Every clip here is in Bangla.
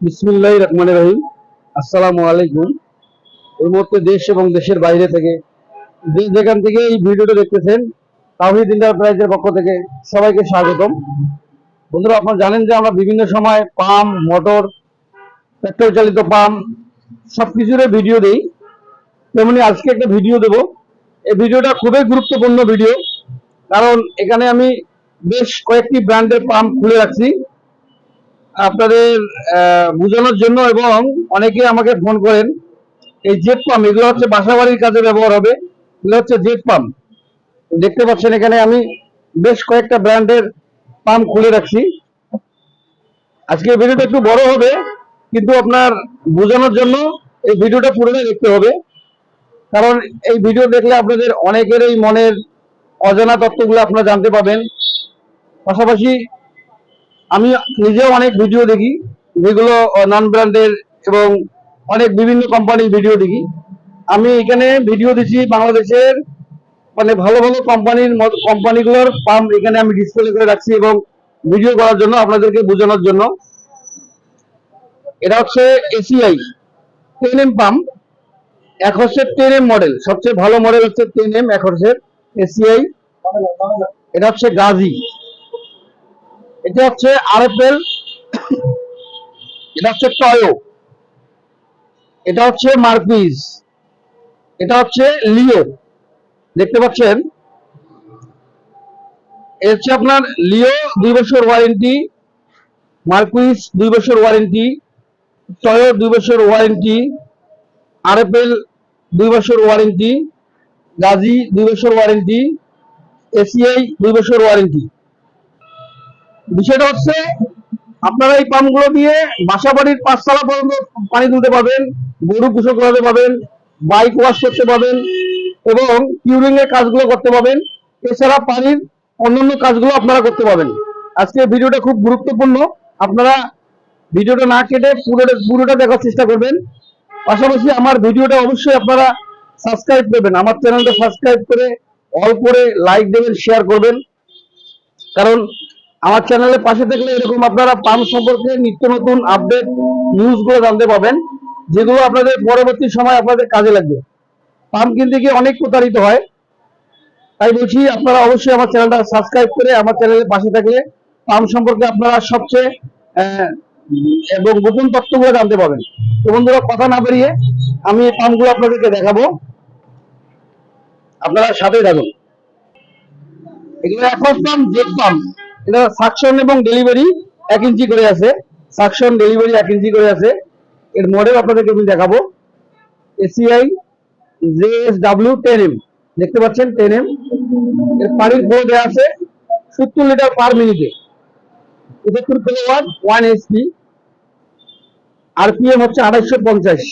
বিসমুল্লাহ রহমান রহিম। আসসালামু আলাইকুম। এই মুহূর্তে দেশ এবং দেশের বাইরে থেকে যেখান থেকে এই ভিডিওটা দেখতেছেন তাহিদ এন্টারপ্রাইজের পক্ষ থেকে সবাইকে স্বাগতম। বন্ধুরা, আপনারা জানেন যে আমরা বিভিন্ন সময় পাম্প মোটর, পেট্রোল চালিত পাম্প সবকিছুর ভিডিও দেই। তেমনি আজকে একটা ভিডিও দেব। এই ভিডিওটা খুবই গুরুত্বপূর্ণ ভিডিও। কারণ এখানে আমি বেশ কয়েকটি ব্র্যান্ডের পাম্প খুলে রাখছি। আপনাদের বোঝানোর জন্য এবং অনেকে আমাকে ফোন করেন, এই জেট পাম্প, এগুলো হচ্ছে বাসাবাড়ির কাজে ব্যবহার হবে, এগুলো হচ্ছে জেট পাম্প। দেখতে পাচ্ছেন এখানে আমি বেশ কয়েকটা ব্র্যান্ডের পাম্প খুলে রাখছি। আজকে ভিডিওটা একটু বড় হবে, কিন্তু আপনার বোঝানোর জন্য এই ভিডিওটা পুরোটাই দেখতে হবে। কারণ এই ভিডিও দেখলে আপনাদের অনেকেরই মনের অজানা তত্ত্বগুলো আপনারা জানতে পাবেন পাশাপাশি আমি নিজেও অনেক ভিডিও দেখি, যেগুলো নন ব্র্যান্ডের এবং অনেক বিভিন্ন কোম্পানির ভিডিও দেখি। আমি এখানে ভিডিও দিচ্ছি বাংলাদেশের মানে ভালো ভালো কোম্পানির কোম্পানিগুলোর পাম্প এখানে আমি ডিসপ্লে করে রাখছি এবং ভিডিও করার জন্য আপনাদেরকে বোঝানোর জন্য। এটা হচ্ছে এসিআই টেন এম পাম্প এক হচ্ছে টেন এম মডেল সবচেয়ে ভালো মডেল হচ্ছে টেন এম এক হচ্ছে এসিআই এটা হচ্ছে গাজি এটা হচ্ছে আরএফএল, এটা হচ্ছে টয়ো, এটা হচ্ছে মার্কুইজ এটা হচ্ছে লিও, দেখতে পাচ্ছেন? এ হচ্ছে আপনার লিও দুই বছর ওয়ারেন্টি মার্কুইজ দুই বছর ওয়ারেন্টি, টয়ো দুই বছর ওয়ারেন্টি, আরএফএল দুই বছর ওয়ারেন্টি, গাজি দুই বছর ওয়ারেন্টি, এসিআই দুই বছর ওয়ারেন্টি। বিষয়টা হচ্ছে, আপনারা এই পাম্পগুলো দিয়ে বাসা বাড়ির পাঁচতলা পর্যন্ত পানি তুলতে পারবেন, গরু কুসো করাতে পারবেন বাইক ওয়াশ করতে পাবেন এবং কিউরিং এর কাজগুলো করতে পাবেন এছাড়া পানির অন্যান্য কাজগুলো আপনারা করতে পারবেন। আজকে ভিডিওটা খুব গুরুত্বপূর্ণ। আপনারা ভিডিওটা না কেটে পুরোটা পুরোটা দেখার চেষ্টা করবেন। পাশাপাশি আমার ভিডিওটা অবশ্যই আপনারা সাবস্ক্রাইব করবেন। আমার চ্যানেলটা সাবস্ক্রাইব করে অল করে লাইক দেবেন শেয়ার করবেন। কারণ আমার চ্যানেলের পাশে থাকলে এরকম আপনারা পাম্প সম্পর্কে নিত্য নতুন আপডেট নিউজগুলো জানতে পাবেন যেগুলো আপনাদের পরবর্তী সময় আপনাদের কাজে লাগবে। পাম্প কিনতে গিয়ে অনেক প্রতারিত হয়। তাই বলছি, আপনারা অবশ্যই আমার চ্যানেলটা সাবস্ক্রাইব করে আমার চ্যানেলের পাশে থাকলে পাম্প সম্পর্কে আপনারা সবচেয়ে এবং গোপন তথ্যগুলো জানতে পারবেন। তো বন্ধুরা, কথা না বেরিয়ে আমি এই পাম্পগুলো আপনাদেরকে দেখাবো। আপনারা সাথে থাকুন। এগুলো একমাস পাম্প জেট পাম্প এটা সাকশন এবং ডেলিভারি এক ইঞ্চি করে আছে। সাকশন ডেলিভারি এক ইঞ্চি করে আছে। এর মডেল আপনাদেরকে আমি দেখাবো। ACI JS W ten M দেখতে পাচ্ছেন টেন এম এর পানির ফ্লো দেওয়া আছে সত্তর লিটার পার মিনিটে পঁচাত্তর কিলোওয়াট ওয়ান এইচপি আরপিএম হচ্ছে আড়াইশো পঞ্চাশ।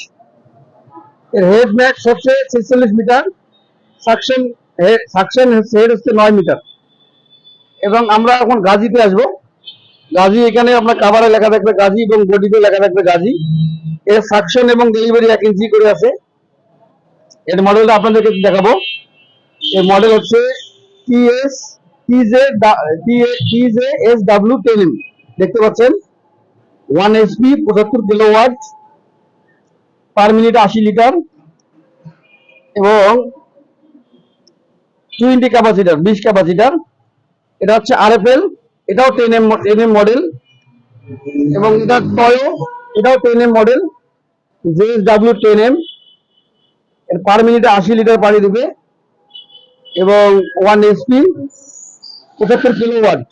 এর হেড ম্যাক্স হচ্ছে ছেচল্লিশ মিটার। সাকশন সাকশন হেড হচ্ছে নয় মিটার। এবং আমরা এখন গাজীতে আসব। গাজী এখানে আপনার কাভারে লেখা থাকবে গাজী এবং বডিতে লেখা থাকবে গাজী। এর সাকশন এবং ডেলিভারি এক ইঞ্চি করে আছে। এর মডেলটা আপনাদেরকে দেখাবো। এর মডেল হচ্ছে TS TJ TJ S W ten M দেখতে পাচ্ছেন? ওয়ান এইচপি পঁচাত্তর কিলো ওয়াট পার মিনিট আশি লিটার এবং টোয়েন্টি ক্যাপাসিটার বিশ ক্যাপাসিটার এটা হচ্ছে আরএফএল, এটাও ten M ten M model. এবং এটা টয়ো, এটাও ten M model JS W ten M. এর পার মিনিটে আশি লিটার পানি দেবে। এবং ওয়ান এসপি, পঁচাত্তর কিলো ওয়াট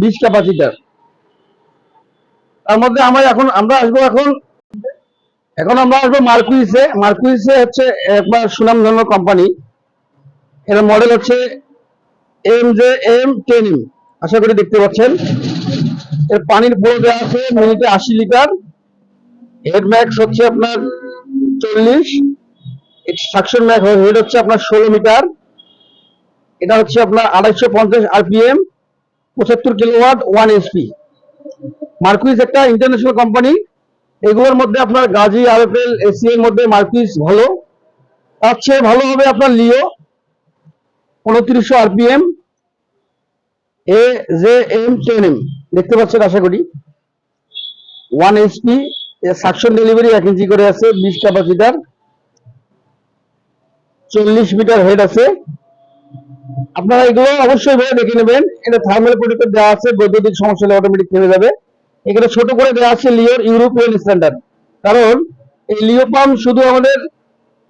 বিশ ক্যাপাসিটার। তার মধ্যে আমরা এখন, আমরা আসব এখন এখন আমরা আসব মার্কুইসে। মার্কুইসে হচ্ছে একবার সুনামধন্য কোম্পানি এর মডেল হচ্ছে এম জে এম আশা করি দেখতে পাচ্ছেন। এর পানির আছে মিনিটে আশি লিটার। হেড ম্যাক্স হচ্ছে আপনার চল্লিশ। সাকশন হেড হচ্ছে আপনার ষোলো মিটার। এটা হচ্ছে আপনার আড়াইশো পঞ্চাশ আরপিএম পঁচাত্তর কিলোওয়াট ওয়ান এসপি মার্কুইস একটা ইন্টারন্যাশনাল কোম্পানি এগুলোর মধ্যে আপনার গাজি, আরএফএল এসি এর মধ্যে মার্কুইস ভালো। তার চেয়ে ভালো হবে আপনার লিও। উনত্রিশশো RPM A J M ten M দেখতে পাচ্ছেন আশা করি। ওয়ান এইচপি সাকশন ডেলিভারি এক ইঞ্চি করে আছে, বিশ ক্যাপাসিটার চল্লিশ মিটার হেড আছে। আপনারা এগুলো অবশ্যই ভাবে দেখে নেবেন। এটা থার্মাল প্রোটেক্টর দেওয়া আছে, বৈদ্যুতিক সমস্যা অটোমেটিক থেমে যাবে। এখানে ছোট করে দেওয়া আছে লিওর ইউরোপিয়ান স্ট্যান্ডার্ড কারণ এই লিও পাম্প শুধু আমাদের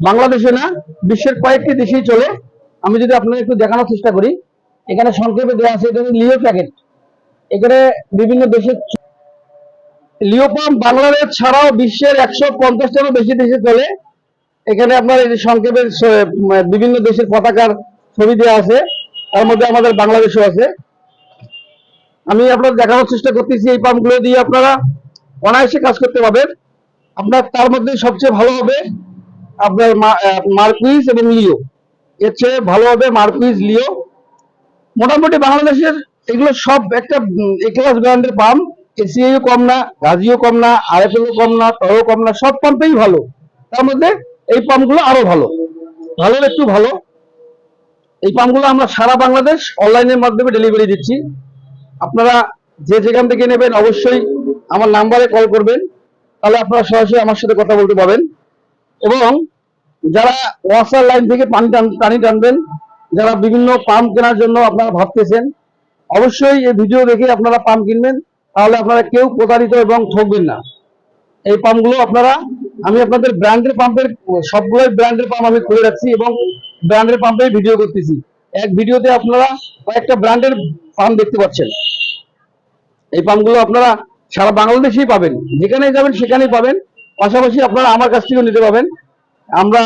বাংলাদেশে না, বিশ্বের কয়েকটি দেশেই চলে। আমি যদি আপনাদের একটু দেখানোর চেষ্টা করি, এখানে সংক্ষেপে দেওয়া আছে, এটা লিও প্যাকেট। এখানে বিভিন্ন দেশের লিও পাম্প বাংলাদেশ ছাড়াও বিশ্বের একশো পঞ্চাশটারও বেশি দেশে চলে। এখানে আপনার এই যে সংক্ষেপের বিভিন্ন দেশের পতাকার ছবি দেওয়া আছে, তার মধ্যে আমাদের বাংলাদেশও আছে। আমি আপনার দেখানোর চেষ্টা করতেছি, এই পাম্পগুলো দিয়ে আপনারা অনায়াসে কাজ করতে পারবেন। আপনার তার মধ্যে সবচেয়ে ভালো হবে আপনার মার্কুইজ এবং লিও। এর চেয়ে ভালো হবে মার্কুইজ লিও। মোটামুটি বাংলাদেশের এগুলো সব একটা এ ক্লাস ব্র্যান্ডের পাম্প। এসিআইও কম না গাজিও কম না, আরএফএলও কম না টরও কম না, সব পাম্পেই ভালো। তার মধ্যে এই পাম্পগুলো আরও ভালো। ভালো একটু ভালো। এই পাম্পগুলো আমরা সারা বাংলাদেশ অনলাইনের মাধ্যমে ডেলিভারি দিচ্ছি। আপনারা যে যেখান থেকে নেবেন অবশ্যই আমার নাম্বারে কল করবেন। তাহলে আপনারা সরাসরি আমার সাথে কথা বলতে পারবেন। এবং যারা ওয়াসার লাইন থেকে পানি টান টানবেন, যারা বিভিন্ন পাম্প কেনার জন্য আপনারা ভাবতেছেন, অবশ্যই এই ভিডিও দেখে আপনারা পাম্প কিনবেন, তাহলে আপনারা কেউ প্রতারিত এবং ঠকবেন না। এই পাম্পগুলো আপনারা, আমি আপনাদের ব্র্যান্ডের পাম্পের, সবগুলোই ব্র্যান্ডের পাম্প আমি খুলে রাখছি এবং ব্র্যান্ডের পাম্পের ভিডিও করতেছি। এক ভিডিওতে আপনারা কয়েকটা ব্র্যান্ডের পাম্প দেখতে পাচ্ছেন। এই পাম্পগুলো আপনারা সারা বাংলাদেশেই পাবেন, যেখানেই যাবেন সেখানেই পাবেন, পাশাপাশি আপনারা আমার কাছ থেকেও নিতে পাবেন। আমরা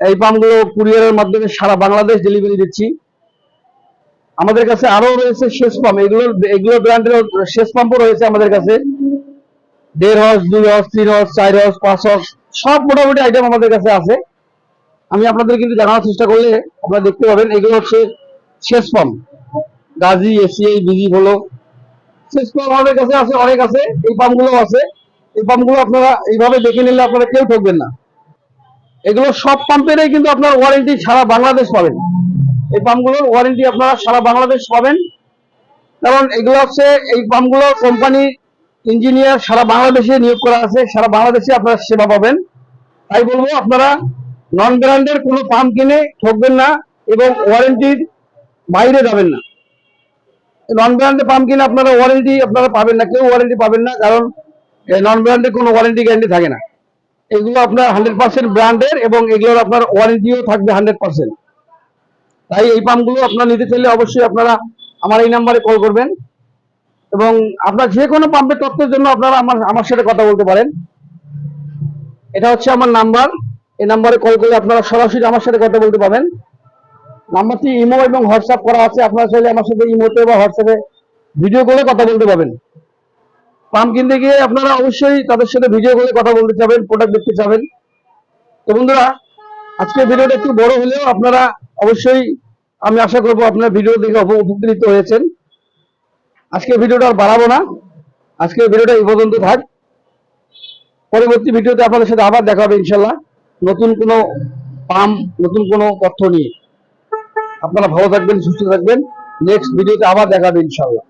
এই পাম্পগুলো কুরিয়ারের মাধ্যমে সারা বাংলাদেশ ডেলিভারি দিচ্ছি। আমাদের কাছে আরও রয়েছে শেষ পাম্প। এগুলো এগুলো ব্র্যান্ডের শেষ পাম্পও রয়েছে আমাদের কাছে। দেড় হর্স, দুই হর্স, তিন হর্স, চার হর্স, পাঁচ হর্স, সব মোটামুটি আইটেম আমাদের কাছে আছে। আমি আপনাদের কিন্তু দেখানোর চেষ্টা করলে আপনারা দেখতে পাবেন, এগুলো হচ্ছে শেষ পাম্প। গাজি এসিআই বিজি হলো শেষ পাম্প আমাদের কাছে আছে, অনেক আছে। এই পাম্পগুলো আছে। এই পাম্পগুলো আপনারা এইভাবে দেখে নিলে আপনারা কেউ ঠকবেন না। এগুলো সব পাম্পেরই কিন্তু আপনার ওয়ারেন্টি সারা বাংলাদেশ পাবেন। এই পাম্পগুলোর ওয়ারেন্টি আপনারা সারা বাংলাদেশ পাবেন। কারণ এগুলো হচ্ছে, এই পাম্পগুলো কোম্পানি ইঞ্জিনিয়ার সারা বাংলাদেশে নিয়োগ করা আছে, সারা বাংলাদেশে আপনারা সেবা পাবেন। তাই বলব, আপনারা নন ব্র্যান্ডের কোনো পাম্প কিনে ঠকবেন না এবং ওয়ারেন্টির বাইরে যাবেন না। নন ব্র্যান্ডের পাম্প কিনে আপনারা ওয়ারেন্টি আপনারা পাবেন না, কেউ ওয়ারেন্টি পাবেন না, কারণ নন ব্র্যান্ডের কোনো ওয়ারেন্টি গ্যারান্টি থাকে না। এগুলো আপনার হান্ড্রেড পার্সেন্ট ব্র্যান্ডের এবং এগুলোর আপনার ওয়ারেন্টিও থাকবে হান্ড্রেড পার্সেন্ট তাই এই পাম্পগুলো আপনারা নিতে চাইলে অবশ্যই আপনারা আমার এই নাম্বারে কল করবেন এবং আপনার যে কোনো পাম্পের তথ্যের জন্য আপনারা আমার আমার সাথে কথা বলতে পারেন। এটা হচ্ছে আমার নাম্বার। এই নাম্বারে কল করলে আপনারা সরাসরি আমার সাথে কথা বলতে পারেন নাম্বারটি ইমো এবং হোয়াটসঅ্যাপ করা আছে। আপনারা চাইলে আমার সাথে ইমোতে বা হোয়াটসঅ্যাপে ভিডিও কলে কথা বলতে পারবেন। পাম্প কিনতে গিয়ে আপনারা অবশ্যই তাদের সাথে ভিডিও কলে কথা বলতে চাবেন প্রোডাক্ট দেখতে চাবেন। তো বন্ধুরা, আজকে ভিডিওটা একটু বড় হলেও আপনারা অবশ্যই, আমি আশা করব আপনার ভিডিও দেখে উপকৃত হয়েছেন। আজকে ভিডিওটা আর বাড়াবো না। আজকের ভিডিওটা এই পর্যন্ত থাক। পরবর্তী ভিডিওতে আপনাদের সাথে আবার দেখা হবে ইনশাল্লাহ নতুন কোনো পাম্প নতুন কোনো তথ্য নিয়ে। আপনারা ভালো থাকবেন, সুস্থ থাকবেন। নেক্সট ভিডিওতে আবার দেখা হবে ইনশাল্লাহ